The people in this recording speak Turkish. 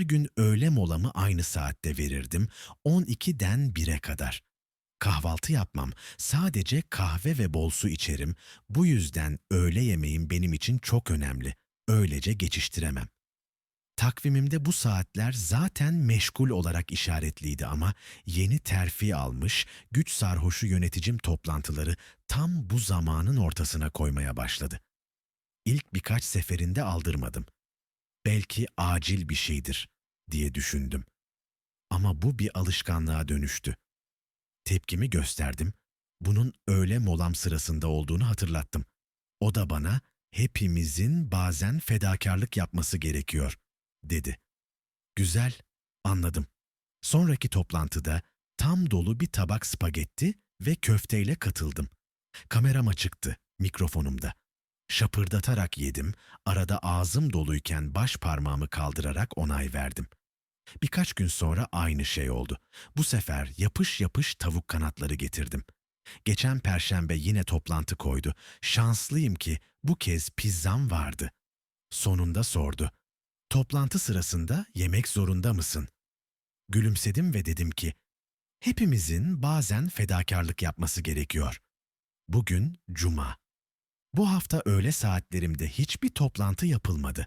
Her gün öğle molamı aynı saatte verirdim, 12'den 1'e kadar. Kahvaltı yapmam, sadece kahve ve bol su içerim. Bu yüzden öğle yemeğim benim için çok önemli. Öylece geçiştiremem. Takvimimde bu saatler zaten meşgul olarak işaretliydi ama yeni terfi almış, güç sarhoşu yöneticim toplantıları tam bu zamanın ortasına koymaya başladı. İlk birkaç seferinde aldırmadım. Belki acil bir şeydir diye düşündüm. Ama bu bir alışkanlığa dönüştü. Tepkimi gösterdim. Bunun öğle molam sırasında olduğunu hatırlattım. O da bana hepimizin bazen fedakarlık yapması gerekiyor dedi. Güzel, anladım. Sonraki toplantıda tam dolu bir tabak spagetti ve köfteyle katıldım. Kameram açıktı, mikrofonumda. Şapırdatarak yedim, arada ağzım doluyken baş parmağımı kaldırarak onay verdim. Birkaç gün sonra aynı şey oldu. Bu sefer yapış yapış tavuk kanatları getirdim. Geçen perşembe yine toplantı koydu. Şanslıyım ki bu kez pizzam vardı. Sonunda sordu. Toplantı sırasında yemek zorunda mısın? Gülümsedim ve dedim ki, hepimizin bazen fedakarlık yapması gerekiyor. Bugün cuma. Bu hafta öğle saatlerimde hiçbir toplantı yapılmadı.